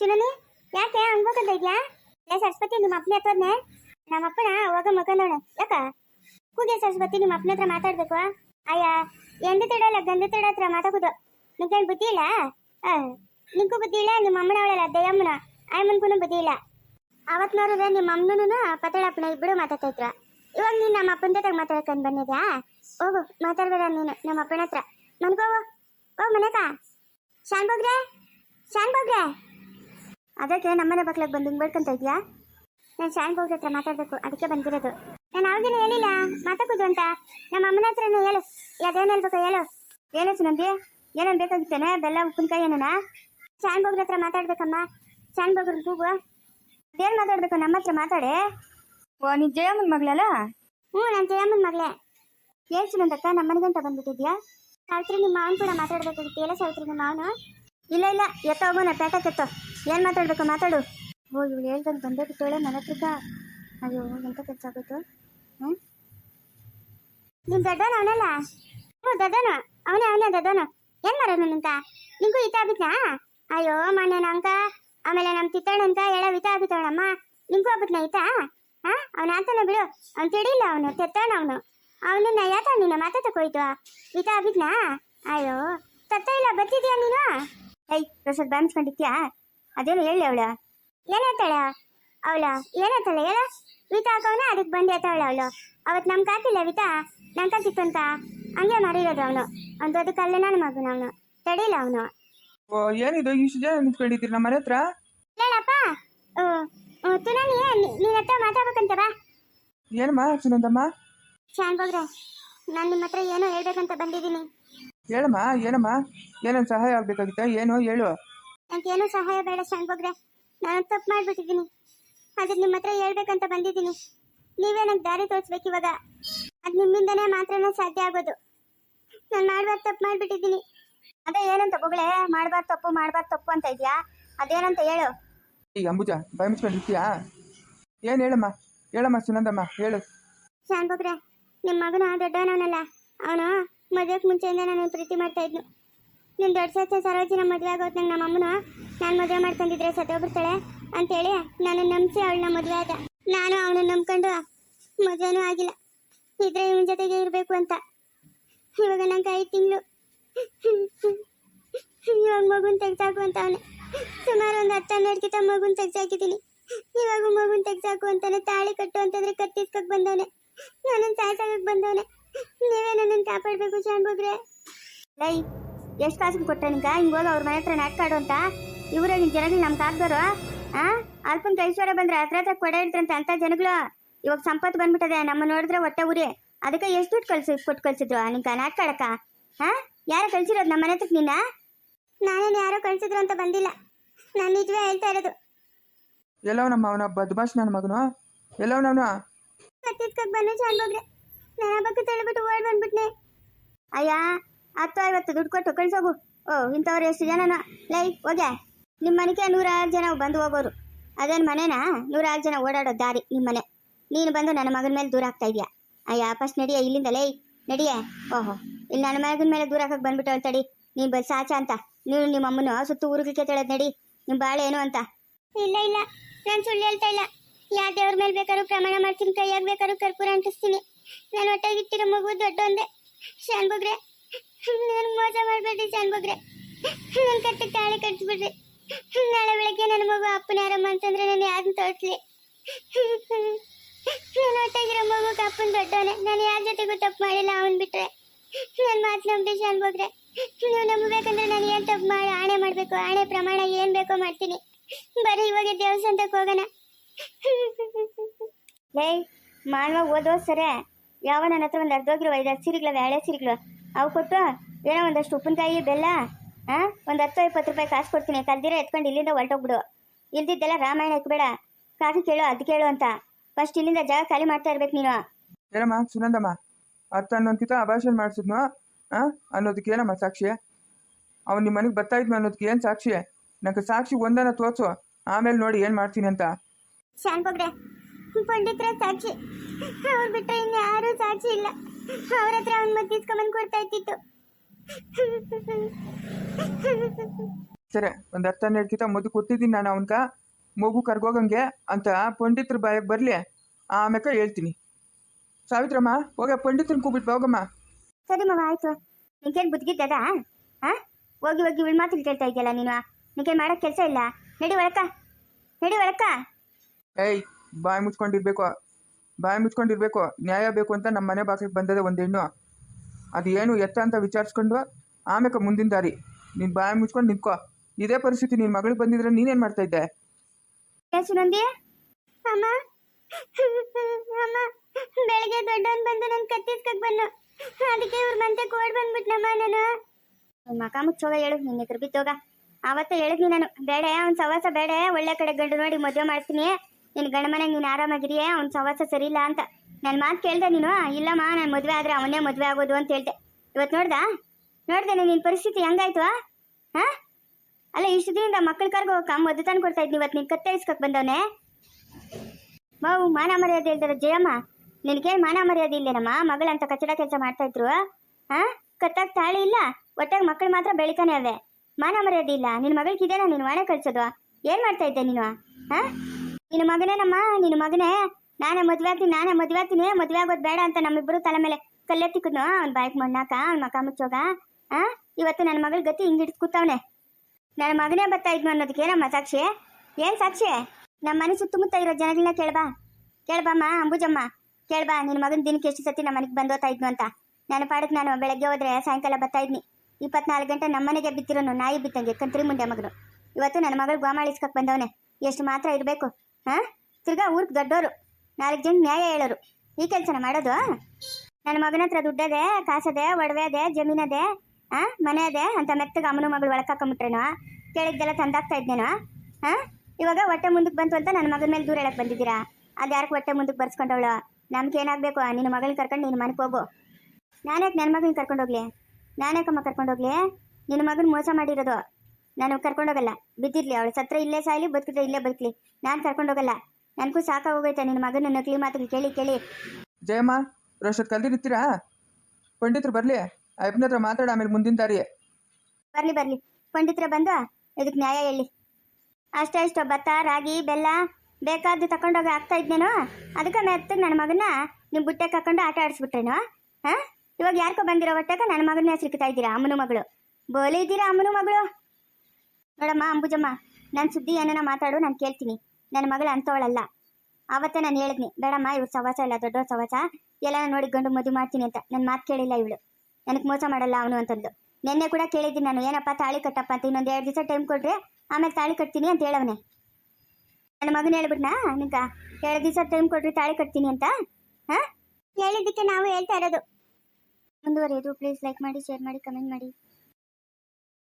ಚಿನ್ನನಿ ಯಾಕೆ ಹಂಗೋಗದ ಇದ್ಯಾ? ಏ ಸರಸ್ವತಿ, ನಿಮ್ಮ ಅಪ್ಪನ ಹತ್ರನೇ ನಮ್ಮ ಅಪ್ಪನ ಹೋಗ ಮಗನೋಣ ಯಾಕ? ಕೂಗೆ ಸರಸ್ವತಿ, ನಿಮ್ಮ ಅಪ್ಪನ ಹತ್ರ ಮಾತಾಡ್ಬೇಕು? ಅಯ್ಯ ಎಂದ ತಿಡಲ್ಲ ಗಂಧ ತಿಡ ಹತ್ರ ಮಾತಾಡೋದು ನಿಂಗೇನು ಬುದ್ಧಿ ಇಲ್ಲ? ನಿಂಗೂ ಬುದ್ಧಿ ಇಲ್ಲ, ನಿಮ್ಮ ಅಮ್ಮನ ಅವಳಲ್ಲ, ದಯಮ್ಮನ. ಆಯಮ್ಮನ್ಗೂ ಬುದ್ಧಿ ಇಲ್ಲ. ಅವತ್ ನೋಡಿದ್ರೆ ನಿಮ್ಮ ಅಮ್ಮನೂ ಪತಳಪ್ಪನ ಇಬ್ಬರು ಮಾತಾಡ್ತಾ ಇದ್ರ. ಇವಾಗ ನೀನು ನಮ್ಮ ಅಪ್ಪನ ಜೊತೆ ಮಾತಾಡ್ಕೊಂಡು ಬಂದಿದ್ಯಾ? ಹೋಗು, ಮಾತಾಡ್ಬೇಡ ನೀನು, ನಮ್ಮ ಅಪ್ಪನ ಹತ್ರ. ಮನ್ಕೋಗು ಓ ಮನೆಕ ಶಾನ್ ಬೋಗ್ರೆ ಶಾನ್ ಬೋಗ್ರೆ ಅದಕ್ಕೆ ನಮ್ಮನೆ ಬಕ್ಲಕ್ಕೆ ಬಂದು ಹಿಂಗೆ ಬೇಡ್ಕೊಂತ ಇದೆಯಾ? ನಾನು ಶಾಂಪ್ ಬೋಗ್ರೆ ಹತ್ರ ಮಾತಾಡ್ಬೇಕು, ಅದಕ್ಕೆ ಬಂದಿರೋದು. ನಾನು ಅವಾಗಿನ ಹೇಳಿಲ್ಲ ಮಾತಾಡೋದು ಅಂತ. ನಮ್ಮ ಅಮ್ಮನ ಹತ್ರ ಹೇಳು. ಅದೇನು ಹೇಳ್ಬೇಕು ಹೇಳು. ಹೇಳು ಸುನಂಬಿ ಏನೇನು ಬೇಕಾಗಿತ್ತೇನೆ? ಬೆಲ್ಲ ಉಪ್ಪಿನಕಾಯಿ ಏನನ? ಶಾಂಪ್ ಬೋಗ್ರ ಹತ್ರ ಮಾತಾಡ್ಬೇಕಮ್ಮ. ಶಾಂಪ್ ಬೋಗ್ರ ಹೂವು ಏನು ಮಾತಾಡ್ಬೇಕು, ನಮ್ಮ ಹತ್ರ ಮಾತಾಡೆ. ಓ, ನೀನು ಜಯಮ್ಮನ ಮಗಳಲ್ಲ? ಹ್ಞೂ, ನಾನು ಜಯಮ್ಮನ ಮಗಳೇ. ಏನ್ ಸುನಂದಕ್ಕ ನಮ್ಮ ಮನೆಗಂತ ಬಂದ್ಬಿಟ್ಟಿದ್ಯಾ? ಸಾವಿತ್ರಿ, ನಿಮ್ಮ ಮಾವನ ಕೂಡ ಮಾತಾಡ್ಬೇಕಾಗಿತ್ತು. ಎಲ್ಲ ಸಾವಿತ್ರಿ, ನಿಮ್ಮ ಮಾವನು. ಇಲ್ಲ ಇಲ್ಲ, ಎತ್ತ ಹೋಗೋಣ ಪೇಟಕ್ಕೆತ್ತ ಏನು ಮಾತಾಡ್ಬೇಕು, ಮಾತಾಡು. ಓ, ಇವಳು ಹೇಳ್ದಂಗೆ ಬಂದೇ ಬಿಟ್ಟೋಳೆ ನನ್ನ ಹತ್ರಕ್ಕ. ಅಯ್ಯೋ ಆಗೋಯ್ತು? ಹ್ಞೂ ನಿನ್ ದೊಡ್ಡವನ ಅವನಲ್ಲ? ಓ, ದೊಡ್ಡವನು. ಅವನೇ ಅವನೇ ದೊಡ್ಡವನು. ಏನು ಮಾಡೋನು ನಿಂತ ನಿಂಗೂ ಈತ ಆಗ್ಬಿಟ್ನಾ? ಅಯ್ಯೋ ಮಣ್ಣನ ಅಂಕ ಆಮೇಲೆ ನಮ್ಮ ತಿತ್ತಣ್ಣಂತ ಹೇಳೋ ಈತ ಆಗ್ಬಿಟ್ಟವಳಮ್ಮ ನಿಂಗೂ ಆಗ್ಬಿಟ್ನ ಈತ ಹಾಂ? ಅವನ ಅಂತಾನೆ ಬಿಡು. ಅವ್ನು ತಿಳಿಲ್ಲ ಅವನು, ತೆತ್ತಣ್ಣ ಅವನು. ಅವನನ್ನ ಯಾತ ನೀನು ಹೋಯ್ತು? ಈತ ಆಗ್ಬಿಟ್ನಾ? ಅಯ್ಯೋ ತತ್ತ ಇಲ್ಲ, ಬರ್ತಿದ್ಯಾ ನೀನು? ಐ ಪ್ರಸಾದ್ ಬಾನ್ಸ್ಕೊಂಡಿದ್ಯಾ ಅದೇನು ಹೇಳಿ ಅವಳ? ಏನಾಯ್ತಾಳ ಅವಳ ಏನಾಯ್ತಾಳ ಹೇಳ? ವಿತ ಹಾಕವನ ಅದಕ್ಕೆ ಬಂದು ಎತ್ತಾಳ ಅವಳು. ಅವತ್ತು ನಮ್ಗೆ ಹಾಕಿಲ್ಲ ವಿತ? ನಂಗೆ ಕಾಕಿತ್ತು ಅಂತ? ಹಂಗೆ ಮಾಡಿರೋದು ಅವನು. ಅಂತ ಅದಕ್ಕೆ ಅಲ್ಲೇ ನನ್ನ ಮಗನ ಅವನು. ತಡಿಲ್ಲ ಅವನು. ಓ ಏನಿದು? ಇಷ್ಟು ಜನ ನಿಂತ್ಕೊಂಡಿದ್ದೀರಿ ನಮ್ಮ ಮನೆ ಹತ್ರ? ಹೇಳಪ್ಪ. ತುನಾನಿ ನೀನ್ ಹತ್ರ ಮಾತಾಡ್ಬೇಕಂತ ಬಾ. ಏನಮ್ಮ ಸುನಂದಮ್ಮ? ಶಾನ್ ಬಗ್ರೆ ನಾನು ನಿಮ್ಮ ಹತ್ರ ಏನೋ ಹೇಳ್ಬೇಕಂತ ಬಂದಿದ್ದೀನಿ. ಹೇಳಮ್ಮ ಏನಮ್ಮ ಏನೇನು ಸಹಾಯ ಆಗ್ಬೇಕಾಗಿತ್ತ? ಏನು? ಹೇಳು. ನನಗೇನು ಸಹಾಯ ಬೇಡ ಶಾಂಭೋಗ್ರೆ ನಾನು ತಪ್ಪು ಮಾಡ್ಬಿಟ್ಟಿದ್ದೀನಿ. ಅದಕ್ಕೆ ನಿಮ್ಮ ಹತ್ರ ಹೇಳ್ಬೇಕಂತ ಬಂದಿದ್ದೀನಿ. ನೀವೇ ನಂಗೆ ದಾರಿ ತೋರಿಸ್ಬೇಕು ಇವಾಗ. ಅದು ನಿಮ್ಮಿಂದನೇ ಮಾತ್ರನೇ ಸಾಧ್ಯ ಆಗೋದು. ನಾನು ಮಾಡ್ಬಾರ್ದು ತಪ್ಪು ಮಾಡ್ಬಿಟ್ಟಿದ್ದೀನಿ. ಅದೇ ಏನಂತ ಬೊಗಳೆ? ಮಾಡ್ಬಾರ್ದು ತಪ್ಪು ಮಾಡ್ಬಾರ್ದು ತಪ್ಪು ಅಂತ ಇದೆಯಾ? ಅದೇನಂತ ಹೇಳು. ಈಗ ಅಂಬುಜ ಭಯ ಮುಚ್ಕೊಂಡಿರ್ತೀಯಾ ಏನು ಹೇಳಮ್ಮ? ಹೇಳಮ್ಮ ಸುನಂದಮ್ಮ ಹೇಳು. ಶಾಂಭೋಗ್ರೆ ನಿಮ್ಮ ಮಗನ ದೊಡ್ಡವನವನಲ್ಲ. ಅವನು ಮದುವೆಗೆ ಮುಂಚೆಯಿಂದ ನಾನು ಪ್ರೀತಿ ಮಾಡ್ತಾ ಇದ್ನು. ನನ್ನ ದೊಡ್ಡ ಸತ್ತ ಸರೋಜಿನ ಮದುವೆ ಆಗೋತ್ ನಂಗೆ ನಮ್ಮ ಅಮ್ಮನ, ನಾನು ಮದುವೆ ಮಾಡ್ಕೊಂಡಿದ್ರೆ ಸತ್ತೋಗ್ಬಿಡ್ತಾಳೆ ಅಂತೇಳಿ ನಾನು ನಂಬಿಸಿ ಅವಳನ್ನ ಮದುವೆ ಆದ. ನಾನು ಅವನು ನಂಬ್ಕೊಂಡು ಮದುವೆನೂ ಆಗಿಲ್ಲ. ಇದ್ರೆ ಇವನ ಜೊತೆಗೆ ಇರಬೇಕು ಅಂತ. ಇವಾಗ ನಂಗೆ ಐದು ತಿಂಗಳು. ಇವಾಗ ಮಗುನ ತೆಗ್ಸಾಕು ಅಂತ ಅವನು. ಸುಮಾರು ಒಂದು ಹತ್ತು ಹನ್ನೆರಡು ಮಗುನ ತೆಗ್ಸಾಕಿದ್ದೀನಿ ಇವಾಗ ಮಗುನ ತೆಗ್ಸಾಕು ಅಂತಾನೆ ತಾಳಿ ಕಟ್ಟು ಅಂತಂದ್ರೆ ಕತ್ತಿಸ್ಕಕ್ ಬಂದವನೆ. ನಾನೊಂದು ಸಾಯ್ಸಾಕಕ್ ಬಂದವನೆ. ನೀವೇ ನನ್ನನ್ನು ಕಾಪಾಡಬೇಕು ಶಾನ್ಬೋಗ್ರೆ ಲೈ ಎಷ್ಟು ಕಾಸಿಗೆ ಕೊಟ್ಟ ನಿಂಗ ಹಿಂಗೆ ಹೋಗಿ ಅವ್ರ ಮನೆ ಹತ್ರ ನಾಟ್ಕಾಡು ಅಂತ. ಇವರೇ ನಿನ್ ಜನಗಳು ನಮ್ಗೆ ಆಗ್ದೋರು ಆ? ಅಲ್ಪನ ಐಶ್ವರ್ಯ ಬಂದ್ರೆ ಹತ್ರ ಹತ್ರ ಕೊಡ ಇಡ್ತಾರಂತೆ ಅಂತ ಜನಗಳು. ಇವಾಗ ಸಂಪತ್ತು ಬಂದ್ಬಿಟ್ಟದೆ ನಮ್ಮ ನೋಡಿದ್ರೆ ಹೊಟ್ಟೆ ಉರಿ. ಅದಕ್ಕೆ ಎಷ್ಟು ದುಡ್ಡು ಕಳ್ಸಿ ಕೊಟ್ಟು ಕಳ್ಸಿದ್ರು ನಿಂಗ ನಾಟ್ಕಾಡಕ್ಕ ಹಾ ಯಾರು ಕಳ್ಸಿರೋದು ನಮ್ಮ ಮನೆ ಹತ್ರಕ್ಕೆ ನಿನ್ನ ನಾನೇನು ಯಾರೋ ಕಳ್ಸಿದ್ರು ಅಂತ ಬಂದಿಲ್ಲ. ನಾನು ನಿಜವೇ ಹೇಳ್ತಾ ಇರೋದು. ಎಲ್ಲವನಮ್ಮ ಅವನ ಬದ್ಮಾಶ್ ನನ್ನ ಮಗನು? ಎಲ್ಲವನವನು ಬನ್ನು ಶಾನ್ಬೋಗ್ರೆ ನನ್ನ ಬಗ್ಗೆ ಓಡ್ ಬಂದ್ಬಿಟ್ನೆ. ಅಯ್ಯ, ಹತ್ತು ಐವತ್ತು ದುಡ್ಡು ಕೊಟ್ಟು ಕಳ್ಸೋಗು ಓ, ಇಂಥವ್ರು ಎಷ್ಟು ಜನನ? ಲೈ, ಹೋಗ್ಯಾ. ನಿಮ್ಮ ಮನೆಗೆ ನೂರಾರು ಜನ ಬಂದು ಹೋಗೋರು. ಅದೇನು ಮನೆನಾ? ನೂರಾರು ಜನ ಓಡಾಡೋ ದಾರಿ ನಿಮ್ಮ ಮನೆ. ನೀನು ಬಂದು ನನ್ನ ಮಗನ ಮೇಲೆ ದೂರ ಆಗ್ತಾ ಇದೆಯಾ? ಅಯ್ಯ ಫಸ್ಟ್ ನಡಿಯ ಇಲ್ಲಿಂದ, ಲೈ. ನಡಿಯ? ಓಹೋ, ಇಲ್ಲಿ ನನ್ನ ಮಗನ ಮೇಲೆ ದೂರ ಹಾಕಕ್ಕೆ ಬಂದ್ಬಿಟ್ಟು ಅಂತಡಿ. ನೀನು ಬಸ್ ಸಾಚ ಅಂತ. ನೀನು ನಿಮ್ಮ ಅಮ್ಮನ ಸುತ್ತು ಊರುಗಳಿಗೆ ತೆಳದ್ ನಡಿ. ನಿಮ್ಮ ಬಾಳೆ ಏನು ಅಂತ? ಇಲ್ಲ ಇಲ್ಲ. ನಾನು ಸುಳ್ಳು ಹೇಳ್ತಾ ಇಲ್ಲ. ಯಾವ ದೇವ್ರ ಮೇಲೆ ಬೇಕಾದ್ರೂ ಪ್ರಮಾಣ ಮಾಡ್ತೀನಿ, ಕೈಯಾಗ ಬೇಕಾದ್ರೂ ಕರ್ಪೂರ ಅಂಟಿಸ್ತೀನಿ. ನಾನು ಹೊಟ್ಟೆಗಿಟ್ಟಿರೋ ಮಗು ದೊಡ್ಡ ಒಂದೆ ಶಾನ್ ಬಗ್ರೆ ನನ್ಗೆ ಮೋಸ ಮಾಡಬೇಡ್ರಿ ಶಾನ್ ಬಗ್ರೆ ನನ್ನ ಕಟ್ಟಕ್ಕೆ ತಾಳೆ ಕಟ್ಟಿಸ್ಬಿಡ್ರಿ ನಾಳೆ ಬೆಳಗ್ಗೆ ನನ್ನ ಮಗು ಅಪ್ಪನ ಆರಾಮ ಅಂತಂದ್ರೆ ನಾನು ಯಾರನ್ನ ತೋರಿಸ್ಲಿ ನಾನು ಹೊಟ್ಟೆಗಿರೋ ಮಗು ಅಪ್ಪನ ದೊಡ್ಡವನೆ. ನಾನು ಯಾರ ಜೊತೆಗೂ ತಪ್ಪು ಮಾಡಿಲ್ಲ ಅವನ್ ಬಿಟ್ರೆ? ನನ್ನ ಮಾತು ನಂಬಿ ಶಾನ್ಬುಗ್ರೆ ನೀವು ನಂಬಬೇಕಂದ್ರೆ ನಾನು ಏನು ತಪ್ಪು ಮಾಡಿ ಆಣೆ ಮಾಡಬೇಕು, ಆಣೆ ಪ್ರಮಾಣ ಏನು ಬೇಕೋ ಮಾಡ್ತೀನಿ. ಬರೀ ಇವಾಗ ದೇವಸ್ಥಾನಕ್ಕೆ ಹೋಗೋಣ. ಲೇ, ಮಾನವ ಓದೋ ಸರಿ. ಯಾವ ನನ್ನ ಹತ್ರ ಒಂದು ಅರ್ಧೋಗಿರುವ ಐದಾರು ಸೀರೆಗಳು ಹಳೆ ಸೀರೆಗಳು ಅವು ಕೊಟ್ಟು ಏನೋ ಒಂದಷ್ಟು ಉಪ್ಪಿನಕಾಯಿ, ಬೆಲ್ಲ, ಆ, ಒಂದು ಹತ್ತು ಇಪ್ಪತ್ತು ರೂಪಾಯಿ ಕಾಸು ಕೊಡ್ತೀನಿ. ಕಲ್ದಿರ ಎತ್ಕೊಂಡು ಇಲ್ಲಿಂದ ಹೊರಟೋಗ್ಬಿಡು. ಇಲ್ದಿದ್ದೆಲ್ಲ ರಾಮಾಯಣ ಎತ್ಬೇಡ. ಕಾಫಿ ಕೇಳು, ಅದು ಕೇಳು ಅಂತ. ಫಸ್ಟ್ ಇಲ್ಲಿಂದ ಜಾಗ ಖಾಲಿ ಮಾಡ್ತಾ ಇರ್ಬೇಕು ನೀನು. ಏನಮ್ಮ, ಸುನಂದಮ್ಮ? ಅರ್ಥ ಅನ್ನೋಂತಿತ್ತ ಅಭಾಷಣ ಮಾಡಿಸಿದ್ನು? ಆ, ಅನ್ನೋದಕ್ಕೆ ಏನಮ್ಮ ಸಾಕ್ಷಿ? ಅವ್ನು ನಿಮ್ಮ ಮನೆಗೆ ಬರ್ತಾ ಇದ್ನು ಅನ್ನೋದಕ್ಕೆ ಏನು ಸಾಕ್ಷಿ? ನಂಗೆ ಸಾಕ್ಷಿ ಒಂದನ್ನ ತೋರ್ಸು. ಆಮೇಲೆ ನೋಡಿ ಏನು ಮಾಡ್ತೀನಿ ಅಂತ. ಶಾನ್ ಬಗ್ರೆ ಪಂಡಿತರ ಸಾಕ್ಷಿ. ಅವ್ರು ಬಿಟ್ಟರೆ ಇನ್ಯಾರೂ ಸಾಕ್ಷಿ ಇಲ್ಲ. ಅವ್ರ ಹತ್ರ ಅವ್ನು ಮದ್ದಿಸ್ಕೊಂಬಂದು ಕೊಡ್ತಾ ಇದ್ದಿತ್ತು. ಸರಿ ಒಂದು ಹತ್ತು ಹನ್ನೆರಡು ಕಿತ ಮದ್ದು ಕೊಟ್ಟಿದ್ದೀನಿ ನಾನು ಅವನ್ಕ. ಮಗು ಕರ್ಗೋಗಂಗೆ ಅಂತ ಪಂಡಿತ್ರ ಬಾಯಕ್ಕೆ ಬರಲಿ. ಆಮೇಕ ಹೇಳ್ತೀನಿ. ಸಾವಿತ್ರಮ್ಮ ಹೋಗ ಪಂಡಿತ್ರನ ಕೂಬಿಟ್ಟು ಹೋಗಮ್ಮ. ಸರಿ ಮಾವ ಆಯ್ತು. ನಿಂಗೇನು ಬುದ್ಧಿಗಿದ್ದದ ಹಾ ಹೋಗಿ ಹೋಗಿ ಇವಳು ಮಾತು ಕೇಳ್ತಾ ಇದೆಯಲ್ಲ ನೀನು? ನಿಕೇನ್ ಮಾಡೋಕ್ಕೆ ಕೆಲಸ ಇಲ್ಲ? ನಡಿ ಒಳಕ. ನಡಿ ಒಳಕ. ಏಯ್, ಬಾಯಿ ಮುಚ್ಕೊಂಡಿರ್ಬೇಕು. ಬಾಯಿ ಮುಚ್ಕೊಂಡಿರ್ಬೇಕು. ನ್ಯಾಯ ಬೇಕು ಅಂತ ನಮ್ಮ ಮನೆ ಬಾಗಿಲಿಗೆ ಬಂದದೆ ಒಂದು ಹೆಣ್ಣು. ಅದು ಏನು ಎತ್ತ ಅಂತ ವಿಚಾರಿಸ್ಕೊಂಡು ಆಮೇಲೆ ಮುಂದಿನ ದಾರಿ. ನೀನು ಬಾಯಿ ಮುಚ್ಕೊಂಡು ನಿಂತ್ಕೋ. ಇದೇ ಪರಿಸ್ಥಿತಿ ನಿನ್ನ ಮಗಳಿಗೆ ಬಂದಿದ್ರೆ ನೀನೇನು ಮಾಡ್ತಾ ಇದ್ದೆ? ಸುನಂದಿ. ಅಮ್ಮ. ಅಮ್ಮ, ಬೆಳಗ್ಗೆ ದೊಡ್ಡವನ್ ಬಂದು ನನ್ ಕತ್ತಿಸ್ಕಕ್ ಬಂದು ಅದಕ್ಕೆ ಇವ್ರ ಮಂತೆ ಕೋಡ್ ಬಂದ್ಬಿಟ್ನಮ್ಮ ನಾನು. ಮಕ ಮುಚ್ಚೋಗ ಹೇಳು ನಿನ್ನ ಹೆಸರು ಬಿತ್ತೋಗ ಆವತ್ತೇ ಹೇಳಿದ್ನಿ ನಾನು, ಬೇಡ ಅವ್ನ ಸವಾಸ ಬೇಡ, ಒಳ್ಳೆ ಕಡೆ ಗಂಡು ನೋಡಿ ಮದುವೆ ಮಾಡ್ತೀನಿ. ನಿನ್ನ ಗಂಡ ಮನೆಗೆ ನೀನು ಆರಾಮಾಗಿರಿಯೇ? ಅವ್ನ ಸವಾಸ ಸರಿ ಇಲ್ಲ ಅಂತ. ನನ್ನ ಮಾತು ಕೇಳ್ದೆ ನೀನು? ಇಲ್ಲಮ್ಮ, ನಾನು ಮದುವೆ ಆದ್ರೆ ಅವನೇ ಮದುವೆ ಆಗೋದು ಅಂತ ಹೇಳ್ದೆ. ಇವತ್ತು ನೋಡ್ದಾ? ನೋಡ್ದೆ ನಿನ್ನ ಪರಿಸ್ಥಿತಿ ಹೆಂಗಾಯ್ತು ಹಾ? ಅಲ್ಲ, ಇಷ್ಟು ದಿನದಿಂದ ಮಕ್ಕಳ ಕರ್ಗ ಕಮ್ಮ ಮದ್ದು ತಂದು ಕೊಡ್ತಾ ಇದ್ನಿ ಇವತ್ತು ನೀನು ಕತ್ತೆ ಇಸ್ಕಕ್ ಬಂದವನೇ. ಬಾವು ಮಾನ ಮರ್ಯಾದೆ ಹೇಳ್ತಾರೆ ಜಯಮ್ಮ. ನಿನಗೇನು ಮಾನ ಮರ್ಯಾದೆ ಇಲ್ಲೇನಮ್ಮ? ಮಗಳಂತ ಕಚ್ಚಡ ಕೆಲಸ ಮಾಡ್ತಾ ಇದ್ರು ಹಾ ಕತ್ತಾಗ ತಾಳಿ ಇಲ್ಲ, ಒಟ್ಟಾಗ ಮಕ್ಕಳು ಮಾತ್ರ ಬೆಳಿತಾನೆ ಅವೆ ಮಾನ ಮರ್ಯಾದೆ ಇಲ್ಲ. ನಿನ್ನ ಮಗಳಿಗೆ ಇದೇನಾ ನೀನು ವಾಣೆ ಕಳ್ಸೋದು? ಏನು ಮಾಡ್ತಾ ಇದ್ದೆ ನೀನು ಹಾ? ನಿನ್ನ ಮಗನೇನಮ್ಮ ನಿನ್ನ ಮಗನೇ. ನಾನೇ ಮದುವೆ ಆಗ್ತೀನಿ, ನಾನೇ ಮದುವೆ ಆಗ್ತೀನಿ. ಮದುವೆ ಆಗೋದು ಬೇಡ ಅಂತ ನಮ್ಮಿಬ್ರು ತಲೆ ಮೇಲೆ ಕಲ್ಲೆತ್ತಿಕ್ಕನು ಅವ್ನ ಬಾಯ್ ಮಣ್ಣಾಕ, ಅವ್ನ ಮಕ ಮುಚ್ಚೋಗ. ಆ? ಇವತ್ತು ನನ್ನ ಮಗಳ ಗತಿ ಹಿಂಗಿಡ್ದು ಕೂತವನೆ. ನನ್ನ ಮಗನೇ ಬರ್ತಾ ಇದ್ನು ಅನ್ನೋದಕ್ಕೆ ಏನಮ್ಮ ಸಾಕ್ಷಿ. ಏನ್ ಸಾಕ್ಷಿ? ನಮ್ಮ ಮನೆ ಸುತ್ತಮುತ್ತ ಇರೋ ಜನಗಳನ್ನ ಕೇಳ್ಬಾ. ಕೇಳ್ಬಮ್ಮ, ಅಂಬುಜಮ್ಮ. ಕೇಳ್ಬಾ, ನಿನ್ನ ಮಗನ ದಿನಕ್ಕೆ ಎಷ್ಟು ಸತಿ ನಮ್ಮ ಮನೆಗೆ ಬಂದೋತಾ ಇದ್ನು ಅಂತ. ನಾನು ಪಾಡಕ್ಕೆ ನಾನು ಬೆಳಗ್ಗೆ ಹೋದ್ರೆ ಸಾಯಂಕಾಲ ಬರ್ತಾ ಇದ್ನಿ. ಇಪ್ಪತ್ನಾಲ್ಕು ಗಂಟೆ ನಮ್ಮ ಮನೆಗೆ ಬಿತ್ತಿರೋನು ನಾಯಿ ಬಿತ್ತಂಗೆ ಕಂತ್ರಿ ಮುಂಡೆ ಮಗನು. ಇವತ್ತು ನನ್ನ ಮಗಳು ಗೋಮಾಳಿಸ್ಕಕ್ ಬಂದವನೆ. ಎಷ್ಟು ಮಾತ್ರ ಇರಬೇಕು. ಹಾ? ತಿರ್ಗಾ ಊರ್ಗ್ ದೊಡ್ಡೋರು. ನಾಲ್ಕು ಜನ ನ್ಯಾಯ ಹೇಳೋರು. ಈ ಕೆಲಸನ ಮಾಡೋದು? ನನ್ನ ಮಗನ ಹತ್ರ ದುಡ್ಡದೆ, ಕಾಸದೆ ಒಡವೆ ಅದೆ ಜಮೀನದೆ, ಆ ಮನೆ ಅದೆ ಅಂತ ಮೆತ್ತಗೆ ಅಮ್ಮನ ಮಗಳು ಒಳಕಾಕೊಂಬಿಟ್ರೇನೋ ಕೇಳಿದ್ದೆಲ್ಲ ತಂದಾಗ್ತಾ ಇದ್ನೇನೋ? ಹಾ ಇವಾಗ ಹೊಟ್ಟೆ ಮುಂದಕ್ಕೆ ಬಂತು ಅಂತ ನನ್ನ ಮಗನ ಮೇಲೆ ದೂರ ಹೇಳಕ್ ಬಂದಿದ್ದೀರಾ? ಅದು ಯಾರಕ್ಕೆ ಹೊಟ್ಟೆ ಮುಂದಕ್ಕೆ ಬರ್ಸ್ಕೊಂಡವಳು? ನಮ್ಗೆ ಏನಾಗಬೇಕು? ನಿನ್ನ ಮಗಳನ್ನ ಕರ್ಕೊಂಡು ನೀನು ಮನೆಗೆ ಹೋಗು. ನಾನ್ಯಾಕೆ ನನ್ನ ಮಗನ ಕರ್ಕೊಂಡೋಗ್ಲಿ ನಾನ್ಯಾಕಮ್ಮ ಕರ್ಕೊಂಡೋಗ್ಲಿ ನಿನ್ನ ಮಗನ ಮೋಸ ಮಾಡಿರೋದು. ನಾನು ಕರ್ಕೊಂಡೋಗಲ್ಲ. ಬಿದ್ದಿರ್ಲಿ ಅವಳು ಸತ್ರ ಇಲ್ಲೇ ಸಾಯ್ಲಿ ಬದುಕಿದ್ರೆ ಇಲ್ಲೇ ಬದುಕಲಿ. ನಾನು ಕರ್ಕೊಂಡೋಗಲ್ಲ. ನನಗೂ ಸಾಕಾಗೋಗೈತೆ ನಿನ್ನ ಮಗನ ನಕಲಿ ಮಾತು ಕೇಳಿ ಕೇಳಿ. ಜಯಮ್ಮ ರೋಷತ್ ಕಲ್ದಿರ್ತೀರಾ ಪಂಡಿತರು ಬರಲಿ ಅಯ್ಯಪ್ಪನ ಹತ್ರ ಮಾತಾಡ ಆಮೇಲೆ ಮುಂದಿನ ದಾರಿ. ಬರ್ಲಿ ಬರ್ಲಿ. ಪಂಡಿತ್ರ ಬಂದು ಇದಕ್ಕೆ ನ್ಯಾಯ ಹೇಳಿ. ಅಷ್ಟೇ ಇಷ್ಟ ಭತ್ತ ರಾಗಿ ಬೆಲ್ಲ ಬೇಕಾದ್ದು ತಗೊಂಡೋಗಿ ಆಗ್ತಾ ಇದ್ನೇನೋ? ಅದಕ್ಕೆ ಮೆತ್ತಗೆ ನನ್ನ ಮಗನ ನಿಮ್ಮ ಬುಟ್ಟೆ ಕರ್ಕೊಂಡು ಆಟ ಆಡಿಸ್ಬಿಟ್ರೇನೋ? ಹಾ? ಇವಾಗ ಯಾರ್ಕೋ ಬಂದಿರೋ ಹೊಟ್ಟೆಗೆ ನನ್ನ ಮಗನ ಸಿಕ್ತಾ ಇದ್ದೀರಾ ಅಮ್ಮನ ಮಗಳು? ಬೋಲೆ ಇದ್ದೀರಾ ಅಮ್ಮನ ಮಗಳು? ನೋಡಮ್ಮ, ಅಂಬುಜಮ್ಮ ನನ್ನ ಸುದ್ದಿ ಏನೇನ ಮಾತಾಡು, ನಾನು ಕೇಳ್ತೀನಿ. ನನ್ನ ಮಗಳು ಅಂತವಳಲ್ಲ ಆವತ್ತೇ ನಾನು ಹೇಳಿದ್ನಿ, ಬೇಡಮ್ಮ, ಇವ್ರು ಸವಾಸ ಇಲ್ಲ ದೊಡ್ಡ ಸವಾಸ ಎಲ್ಲ ನೋಡಿ ಗಂಡು ಮದುವೆ ಮಾಡ್ತೀನಿ ಅಂತ. ನನ್ನ ಮಾತು ಕೇಳಿಲ್ಲ ಇವಳು. ನನಗೆ ಮೋಸ ಮಾಡಲ್ಲ ಅವನು ಅಂತಂದು ನಿನ್ನೆ ಕೂಡ ಕೇಳಿದ್ದೀನಿ ನಾನು, ಏನಪ್ಪ ತಾಳಿ ಕಟ್ಟಪ್ಪ ಅಂತ, ಇನ್ನೊಂದು ಎರಡು ದಿವಸ ಟೈಮ್ ಕೊಟ್ರೆ ಆಮೇಲೆ ತಾಳಿ ಕಟ್ತೀನಿ ಅಂತ ಹೇಳವನೆ. ನನ್ನ ಮಗನ ಹೇಳ್ಬಿಟ್ನಾ ನಿಂಕ ಎರಡು ದಿವಸ ಟೈಮ್ ಕೊಟ್ರಿ ತಾಳಿ ಕಟ್ತೀನಿ ಅಂತ? ಹಾ? ಹೇಳಿದ್ದಕ್ಕೆ ನಾವು ಹೇಳ್ತಾ ಇರೋದು. ಮುಂದುವರಿಯೋದು ಪ್ಲೀಸ್ ಲೈಕ್ ಮಾಡಿ ಶೇರ್ ಮಾಡಿ ಕಮೆಂಟ್ ಮಾಡಿ.